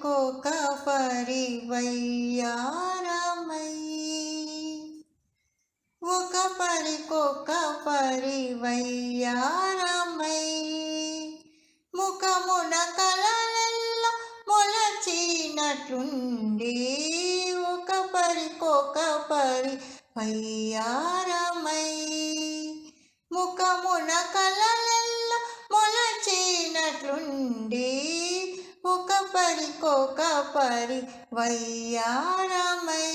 ఇంకొక పరివయ్యారమై ఒక పరికొక పరివయ్యారమై ముఖమున కలలెల్ల మొలచినట్లుండి ఒక పరికొక పరి వయ్యారమై ముఖమున కలలెల్ల మొలచినట్లుండి ఒక పరికొక పరి వయ్యారమై.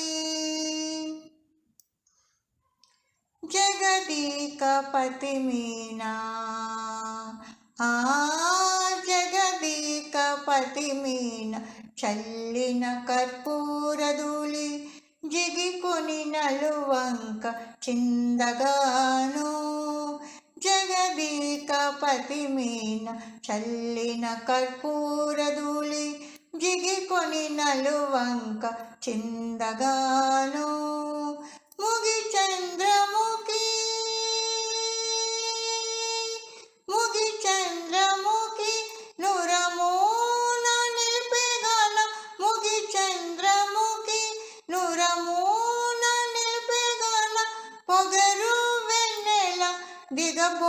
జగదీకపతి మీనా. ఆ జగదీకపతి మీన. చల్లిన కర్పూరధూళి జిగికొని నలువంక చిందగాను జగదీకపతి మీన చల్లిన కర్పూరధూళి జిగికొని నలువంక చిందగాను. ముగి చంద్రముఖి ముగి చంద్రముఖి నురమూన నిలిపేగాన. ముగి చంద్రముఖి నురమూన నిలిపేగాన. పొగరు వెన్నెల దిగబోసినట్లుండి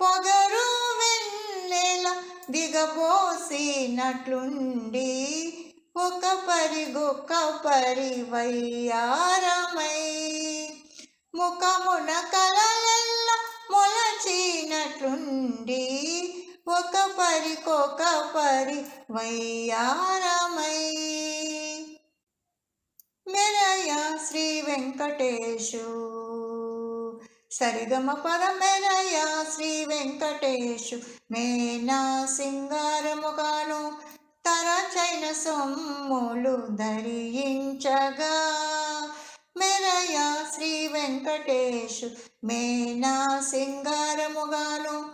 పొగరు వెన్నెల దిగబోసినట్లుండి ఒక పరిగొక్క పరివయ్యారమై ముఖమున కలలెల్ల మొలచినట్లుండి ఒక పరికొక పరి వయ్యారమై. మెరయ శ్రీ వెంకటేశు సరిగమ పద శ్రీ వెంకటేశు మేనా సింగారముగాను తరచైన సొమ్ములు ధరించగా. మెరయ శ్రీ వెంకటేశు మేనా సింగారముగాను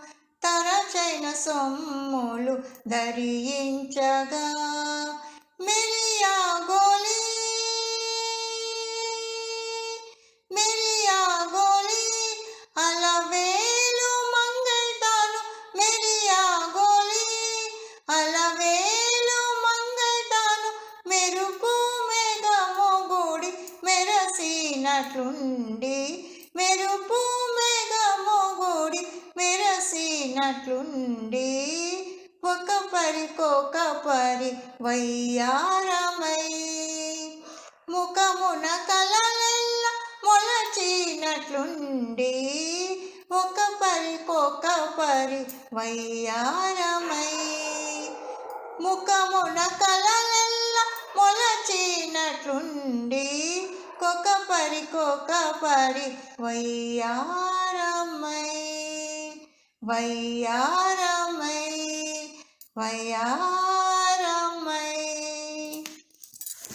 తరచైన సొమ్ములు ధరించగా. మెరసినట్లుండి మెరుపు మెగమొగుడి మెరసినట్లుండి. ఒక పరికొక పరి వయ్యారమై ముఖమున కలలెల్ల మొలచినట్లుండి. ఒక పరికొక పరి వయ్యారమై ముఖమున కలలెల్ల మొలచినట్లుండి. கொக்க பறி கொக்க பறி வையாரம்மை வையாரம்மை வைய